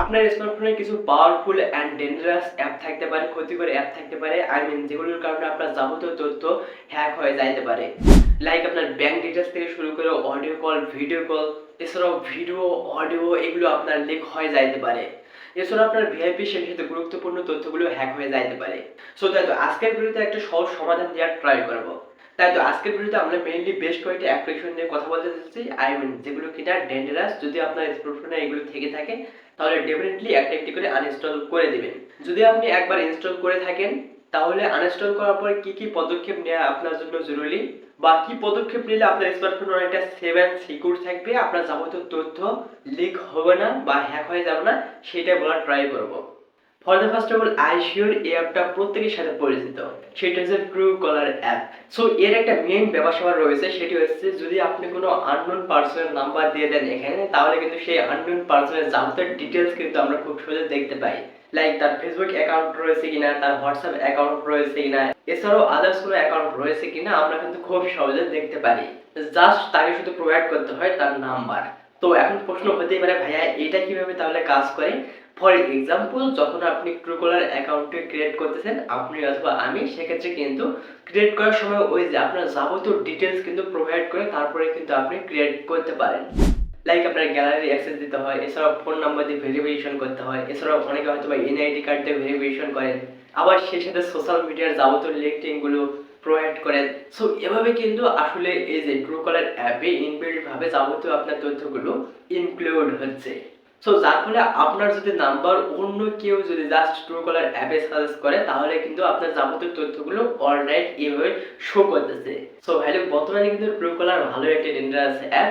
আপনার স্মার্টফোনে কিছু পাওয়ারফুল অ্যান্ড ডেঞ্জারাস অ্যাপ থাকতে পারে, ক্ষতিকর অ্যাপ থাকতে পারে আই মিন যেগুলোর কারণে আপনার যাবতীয় তথ্য হ্যাক হয়ে যাইতে পারে। লাইক আপনার ব্যাংক ডিটেলস থেকে শুরু করে অডিও কল ভিডিও কল এছাড়াও ভিডিও অডিও এগুলো আপনার লিক হয়ে যাইতে পারে। এছাড়া আপনার ভিআইপি সেই সাথে গুরুত্বপূর্ণ তথ্যগুলো হ্যাক হয়ে যাইতে পারে। সো তাই তো আজকের ভিডিওতে একটা সহজ সমাধান দেওয়ার ট্রাই করব। তাই তো আজকের ভিডিওতে আমরা মেইনলি বেশ কয়েকটি অ্যাপ্লিকেশন নিয়ে কথা বলতে চাচ্ছি আই মিন যেগুলো কিনা ডেঞ্জারাস যদি আপনার স্মার্টফোনে এগুলো থেকে থাকে, তাহলে ডেফিনেটলি একটা একটি করে আনইনস্টল করে দিবেন। যদি আপনি একবার ইনস্টল করে থাকেন, তাহলে আনইনস্টল করার পর কি কি পদক্ষেপ নেওয়া আপনার জন্য জরুরি? বা কি পদক্ষেপ নিলে আপনার স্মার্টফোন অনেকটা সেভ অ্যান্ড সিকিউর থাকবে? আপনার যাবতীয় তথ্য লিক হবে না বা হ্যাক হয়ে যাবে না সেটা বলার ট্রাই করব। For the first of all I sure এই অ্যাপটা প্রত্যেকের সাথে পরিচিত। সেটা হচ্ছে ট্রু কলার অ্যাপ সো এর একটা মেইন ব্যবসা রয়েছে, সেটি হচ্ছে যদি আপনি কোনো আননোন পার্সনের নাম্বার দিয়ে দেন এখানে, তাহলে কিন্তু সেই আননোন পার্সনের যাবতীয় ডিটেলস কিন্তু আমরা খুব সহজে দেখতে পাই। লাইক তার ফেসবুক অ্যাকাউন্ট রয়েছে কিনা, তার হোয়াটসঅ্যাপ অ্যাকাউন্ট রয়েছে কিনা, এছাড়াও আদার্স কোনো অ্যাকাউন্ট রয়েছে কিনা, আমরা কিন্তু খুব সহজে দেখতে পারি। জাস্ট তাকে শুধু প্রোভাইড করতে হয় তার নাম্বার তো এখন প্রশ্ন হতেই পারে, ভাইয়া, এটা কীভাবে তাহলে কাজ করে? ফর এক্সাম্পল যখন আপনি ট্রুকলার অ্যাকাউন্টটি ক্রিয়েট করতেছেন, আপনি অথবা আমি, সেক্ষেত্রে কিন্তু ক্রিয়েট করার সময় ওই যে আপনার যাবতীয় ডিটেলস কিন্তু প্রোভাইড করে তারপরে কিন্তু আপনি ক্রিয়েট করতে পারেন। লাইক আপনার গ্যালারি অ্যাক্সেস দিতে হয়, এছাড়াও ফোন নাম্বার দিয়ে ভেরিফিকেশন করতে হয়, এছাড়াও অনেকে হয়তো বা এনআইডি কার্ড দিয়ে ভেরিফিকেশন করেন। আবার সেই সাথে সোশ্যাল মিডিয়ার যাবতীয় লিঙ্কটিংগুলো প্রোভাইড করেন। সো এভাবে কিন্তু আসলে এই যে ট্রু কলার অ্যাপে ইনবিল্ট ভাবে যাবতীয় আপনার তথ্যগুলো ইনক্লুড হচ্ছে। সো যার ফলে আপনার যদি নাম্বার অন্য কেউ যদি জাস্ট ট্রু কলার অ্যাপে সাজেস্ট করে, তাহলে কিন্তু আপনার যাবতীয় তথ্যগুলো অলরাইট এইভাবে শো করতেছে। সো ভাই বর্তমানে কিন্তু ট্রু কলার ভালো একটি ডেঞ্জারাস অ্যাপ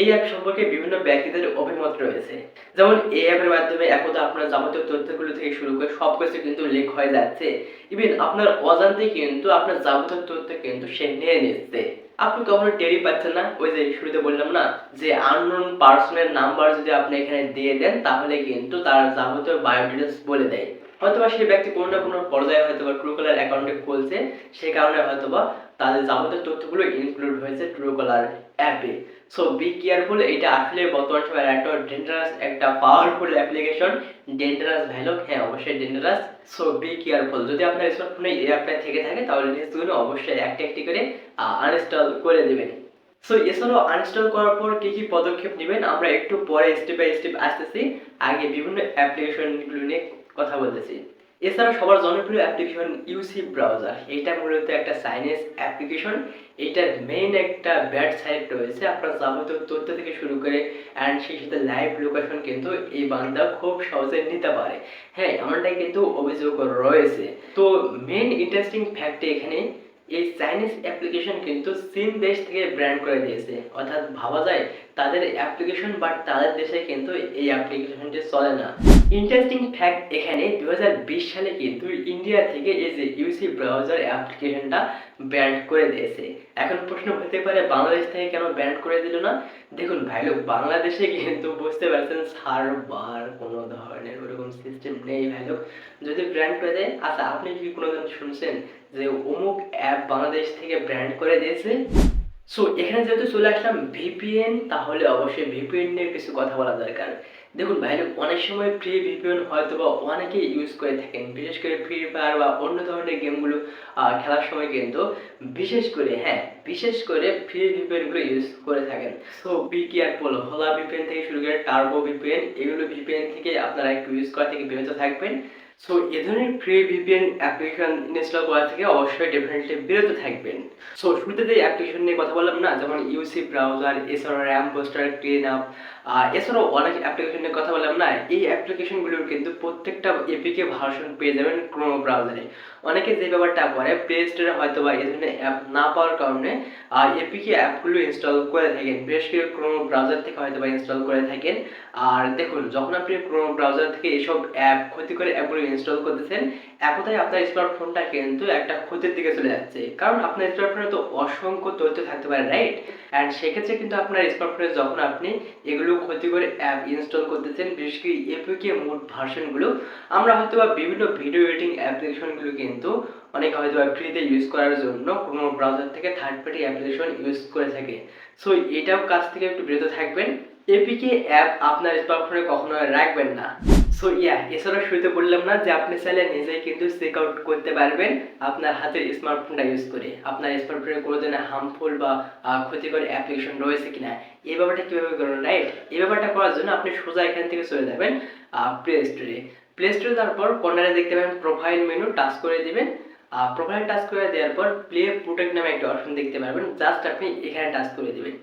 এই অ্যাপ সম্পর্কে বিভিন্ন ব্যক্তিদের অভিমত রয়েছে। যেমন, এই অ্যাপের মাধ্যমে একদা আপনার যাবতীয় তথ্যগুলো থেকে শুরু করে সব কিছু কিন্তু লিক হয়ে যাচ্ছে। ইভেন আপনার অজান্তে কিন্তু আপনার যাবতীয় তথ্য কিন্তু সে নিয়ে নিচ্ছে। আপনি কখনো টেরি পাচ্ছেন না? ওই যে শুরুতে বললাম না, যে আননোন পার্সনের নাম্বার যদি আপনি এখানে দিয়ে দেন, তাহলে কিন্তু তার যাবতীয় বায়োডিটেলস বলে দেয়। হয়তোবা সেই ব্যক্তি কোনো না কোনো পর্যায়ে হয়তোবা ট্রুকলার অ্যাকাউন্টে খুলছে, সে কারণে হয়তোবা তাদের যাবতীয় তথ্যগুলো ইনক্লুড হয়েছে ট্রুকলার অ্যাপে সো বি কেয়ারফুল এটা আসলে বর্তমান সময়ের একটা ডেঞ্জারাস একটা পাওয়ারফুল অ্যাপ্লিকেশন ডেঞ্জারাস ভ্যালু হ্যাঁ অবশ্যই ডেঞ্জারাস সো বি কেয়ারফুল যদি আপনার স্মার্টফোনে এই অ্যাপটা থেকে থাকে, তাহলে নিশ্চয়ই অবশ্যই একটা একটি করে আনইনস্টল করে দেবেন। সো এছাড়াও আনইনস্টল করার পর কি কি পদক্ষেপ নেবেন, আমরা একটু পরে স্টেপ বাই স্টেপ আসতেছি। আগে বিভিন্ন অ্যাপ্লিকেশনগুলো নিয়ে কথা বলতেছি। এছাড়া সবার জনপ্রিয় অ্যাপ্লিকেশন ইউসি ব্রাউজার এটা মূলত একটা সাইনেস অ্যাপ্লিকেশন এটার মেইন একটা ব্যাড সাইড রয়েছে। আপনার যাবতীয় তথ্য থেকে শুরু করে অ্যান্ড সেই সাথে লাইভ লোকেশন কিন্তু এই বান্দা খুব সহজে নিতে পারে। হ্যাঁ এমনটাই কিন্তু অভিযোগ রয়েছে। তো মেইন ইন্টারেস্টিং ফ্যাক্ট এখানে, এই চাইনিজ অ্যাপ্লিকেশন কিন্তু চীন দেশ থেকে ব্র্যান্ড করে দিয়েছে। অর্থাৎ ভাবা যায় তাদের অ্যাপ্লিকেশন বাট তাদের দেশে কিন্তু এই অ্যাপ্লিকেশনটি চলে না। ইন্টারেস্টিং ফ্যাক্ট এখানে দু সালে কিন্তু ইন্ডিয়া থেকে এই যে ইউসি ব্রাউজার অ্যাপ্লিকেশনটা ব্যান্ড করে দিয়েছে। এখন প্রশ্ন হতে পারে, বাংলাদেশ থেকে কেন ব্যান্ড করে দিল না? দেখুন ভাই লোক বাংলাদেশে কিন্তু বুঝতে পারছেন, সার্ভার কোনো ধরনের ওরকম সিস্টেম নেই ভাই লোক। যদি ব্র্যান্ড করে দেয় আচ্ছা আপনি কি কোনোদিন শুনছেন যে অমুক অ্যাপ বাংলাদেশ থেকে ব্র্যান্ড করে দিয়েছে? সো এখানে যেহেতু চলে আসলাম ভিপিএন তাহলে অবশ্যই ভিপিএন নিয়ে কিছু কথা বলা দরকার। দেখুন ভাই, অনেক সময় ফ্রি ভিপিএন হয়তো বা অনেকেই ইউজ করে থাকেন, বিশেষ করে ফ্রি ফায়ার বা অন্য ধরনের গেমগুলো খেলার সময় কিন্তু বিশেষ করে হ্যাঁ বিশেষ করে ফ্রি ভিপিএনগুলো ইউজ করে থাকেন। সো বি কেয়ারফুল হলা ভিপিএন থেকে শুরু করে টার্বো ভিপিএন এগুলো ভিপিএন থেকে আপনারা একটু ইউজ করা থেকে বিরত থাকবেন। সো এ ধরনের ফ্রি ভিপিএন অ্যাপ্লিকেশন ইনস্টল করা থেকে অবশ্যই ডেফিনেটলি বিরত থাকবেন। সো শুরুতে যে অ্যাপ্লিকেশন নিয়ে কথা বললাম না, যেমন ইউসি ব্রাউজার এছাড়া র্যাম পোস্টার ক্লিন আপ এছাড়াও অনেক অ্যাপ্লিকেশন নিয়ে কথা বললাম না, এই অ্যাপ্লিকেশনগুলোর কিন্তু প্রত্যেকটা এপিকে ভার্সন পেয়ে যাবেন ক্রোমো ব্রাউজারে অনেকে যে ব্যাপারটা করে প্লে স্টোরে হয়তো বা এই ধরনের অ্যাপ না পাওয়ার কারণে এপিকে অ্যাপগুলো ইনস্টল করে থাকেন। বিশেষ করে ক্রোমো ব্রাউজার থেকে হয়তো বা ইনস্টল করে থাকেন। আর দেখুন, যখন আপনি ক্রোমো ব্রাউজার থেকে এসব অ্যাপ ক্ষতিকর অ্যাপগুলো ইনস্টল করতেছেন একতাই আপনার স্মার্টফোনটা কিন্তু একটা ক্ষতির দিকে চলে যাচ্ছে। কারণ আপনার স্মার্টফোনে তো অসংখ্য তথ্য থাকতে পারে রাইট অ্যান্ড সেক্ষেত্রে কিন্তু আপনার স্মার্টফোনে যখন আপনি এগুলো ক্ষতিকর অ্যাপ ইনস্টল করতেছেন, বিশেষ করে এপিকে মোড ভার্সনগুলো আমরা হয়তো বা বিভিন্ন ভিডিও এডিটিং অ্যাপ্লিকেশনগুলো কিন্তু অনেক হয়তো বা ফ্রিতে ইউজ করার জন্য কোনো ব্রাউজার থেকে থার্ড পার্টি অ্যাপ্লিকেশন ইউজ করে থাকে। সো এটাও কাছ থেকে একটু বিরত থাকবেন। এপিকে অ্যাপ আপনার স্মার্টফোনে কখনো রাখবেন না। সো ইয়া এছাড়া শুরুতে বললাম না যে আপনি চাইলে নিজেই কিন্তু চেক আউট করতে পারবেন আপনার হাতের স্মার্টফোনটা ইউজ করে। আপনার স্মার্টফোনে কোনো ধরনের হার্মফুল বা ক্ষতিকর অ্যাপ্লিকেশন রয়েছে কিনা? এই ব্যাপারটা কীভাবে করবেন রাইট এই ব্যাপারটা করার জন্য আপনি সোজা এখান থেকে চলে যাবেন প্লে স্টোরে প্লে স্টোরে তারপর কর্নারে দেখতে পাবেন প্রোফাইল মেনু টাচ করে দিবেন। প্রোফাইল টাচ করে দেওয়ার পর প্লে প্রোটেক্ট নামে একটা অপশন দেখতে পারবেন। জাস্ট আপনি এখানে টাচ করে দেবেন।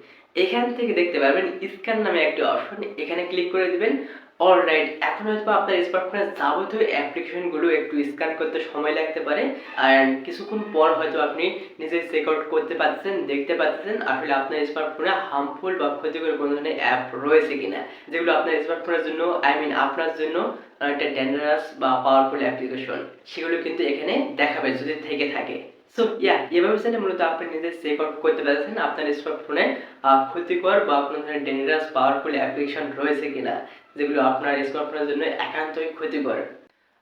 এখান থেকে দেখতে পারবেন স্ক্যান নামে একটি অপশন এখানে ক্লিক করে দিবেন। অলরাইট এখন হয়তো আপনার স্মার্টফোনের যাবতীয় অ্যাপ্লিকেশনগুলো একটু স্ক্যান করতে সময় লাগতে পারে আর কিছুক্ষণ পর হয়তো আপনি নিজে চেক আউট করতে পারছেন দেখতে পাচ্ছেন আসলে আপনার স্মার্টফোনে হার্মফুল বা ক্ষতিকর কোনো ধরনের অ্যাপ রয়েছে কিনা। যেগুলো আপনার স্মার্টফোনের জন্য আই মিন আপনার জন্য একটা ডেঞ্জারাস বা পাওয়ারফুল অ্যাপ্লিকেশন সেগুলো কিন্তু এখানে দেখাবে, যদি থেকে থাকে। সো ইয়া এভাবে চাইলে মূলত আপনি নিজে চেক আউট করতে পারছেন আপনার স্মার্টফোনে ক্ষতিকর বা কোনো ধরনের ডেঞ্জারাস পাওয়ারফুল অ্যাপ্লিকেশন রয়েছে কিনা, যেগুলো আপনার স্মার্টফোনের জন্য একান্তই ক্ষতিকর।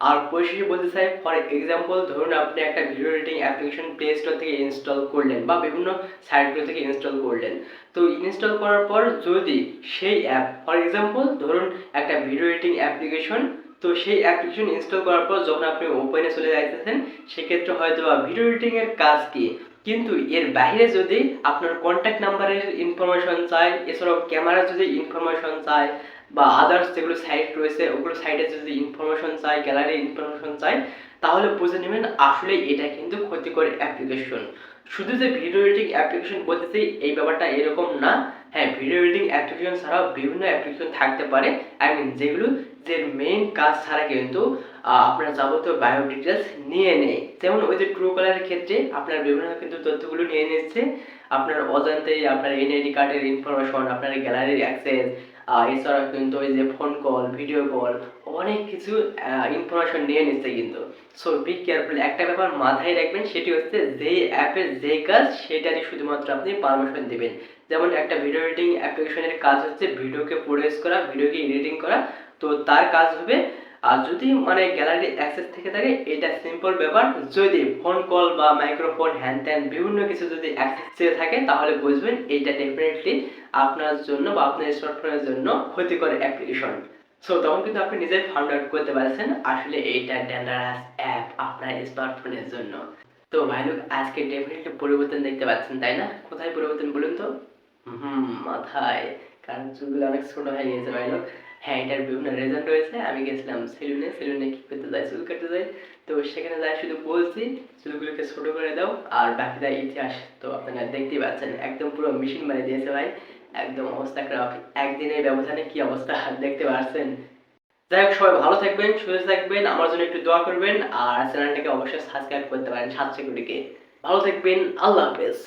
আর পরিশেষে বলতে চাই ফর এক্সাম্পল ধরুন আপনি একটা video editing application play store থেকে ইনস্টল করলেন বা বিভিন্ন সাইটগুলো থেকে ইনস্টল করলেন। তো ইনস্টল করার পর যদি সেই অ্যাপ ফর এক্সাম্পল ধরুন একটা ভিডিও এডিটিং অ্যাপ্লিকেশন তো সেই অ্যাপ্লিকেশন ইনস্টল করার পর যখন আপনি ওপেনে চলে যাইতেছেন, সেক্ষেত্রে হয়তো ভিডিও এডিটিং এর কাজ কি? কিন্তু এর বাইরে যদি আপনার কন্ট্যাক্ট নাম্বারের ইনফরমেশন চাই এছাড়াও ক্যামেরার যদি ইনফরমেশন চাই বা আদার্স যেগুলো সাইট রয়েছে, ওগুলো সাইটে যদি ইনফরমেশন চাই গ্যালারির ইনফরমেশন চাই তাহলে বুঝে নেবেন আসলে এটা কিন্তু ক্ষতিকর অ্যাপ্লিকেশন শুধু যে ভিডিও এডিটিং অ্যাপ্লিকেশন বলতেছি, এই ব্যাপারটা এরকম না। হ্যাঁ ভিডিও এডিটিং অ্যাপ্লিকেশন ছাড়াও বিভিন্ন অ্যাপ্লিকেশন থাকতে পারে। আই মিন যেগুলো, যে মেইন কাজ ছাড়া কিন্তু আপনার যাবতীয় বায়ো ডিটেলস নিয়ে নেয়। যেমন ওই যে ট্রু কলারের ক্ষেত্রে আপনার বিভিন্ন কিন্তু তথ্যগুলো নিয়ে নিচ্ছে। আপনার অজান্তেই আপনার এনআইডি কার্ডের ইনফরমেশন আপনার গ্যালারির অ্যাক্সেস এছাড়াও কিন্তু ওই যে ফোন কল ভিডিও কল অনেক কিছু ইনফরমেশন নিয়ে নিচ্ছে কিন্তু। সো বি কেয়ারফুল একটা ব্যাপার মাথায় রাখবেন, সেটি হচ্ছে যে অ্যাপের যে কাজ, সেটারই শুধুমাত্র আপনি পারমিশন দিবেন। যেমন একটা ভিডিও এডিটিং অ্যাপ্লিকেশনের কাজ হচ্ছে ভিডিওকে প্রডিউস করা ভিডিওকে এডিটিং করা, তো তার কাজ হবে, আর যদি মানে গ্যালারি অ্যাক্সেস থেকে থাকে, এটা সিম্পল ব্যাপার। যদি ফোন কল বা মাইক্রোফোন হ্যান ত্যান বিভিন্ন কিছু যদি অ্যাক্সেস থাকে, তাহলে বুঝবেন এটা ডেফিনেটলি আপনার জন্য বা আপনার স্মার্টফোনের জন্য ক্ষতিকর অ্যাপ্লিকেশন সো তখন কিন্তু আপনি নিজে ফাউন্ড আউট করতে পারছেন আসলে এইটা ডেঞ্জারাস অ্যাপ আপনার স্মার্টফোনের জন্য। তো ভাই লোক আজকে ডেফিনেটলি পরিবর্তন দেখতে পাচ্ছেন, তাই না? কোথায় পরিবর্তন বলুন তো? হুম, মাথায়। কারণ চুলগুলো অনেক ছোট হয়ে গেছে ভাই লোক হ্যাঁ এটার বিভিন্ন রিজন রয়েছে। আমি গেছিলাম সেলুনে সেলুনে কি করতে যাই? চুল কাটতে যাই। তো সেখানে যাই, শুধু বলছি, চুলগুলোকে ছোট করে দাও। আর বাকিটা ইতিহাস তো আপনারা দেখতেই পাচ্ছেন। একদম পুরো মেশিন বানিয়ে দিয়েছে, ভাই। একদম অবস্থা খারাপ। একদিনের ব্যবধানে কি অবস্থা, দেখতে পারছেন। যাই হোক, সবাই ভালো থাকবেন, সুস্থ থাকবেন, আমার জন্য একটু দোয়া করবেন, আর চ্যানেলটাকে অবশ্যই সাবস্ক্রাইব করতে পারেন সাত সিকিউরিটিকে ভালো থাকবেন, আল্লাহ হাফেজ।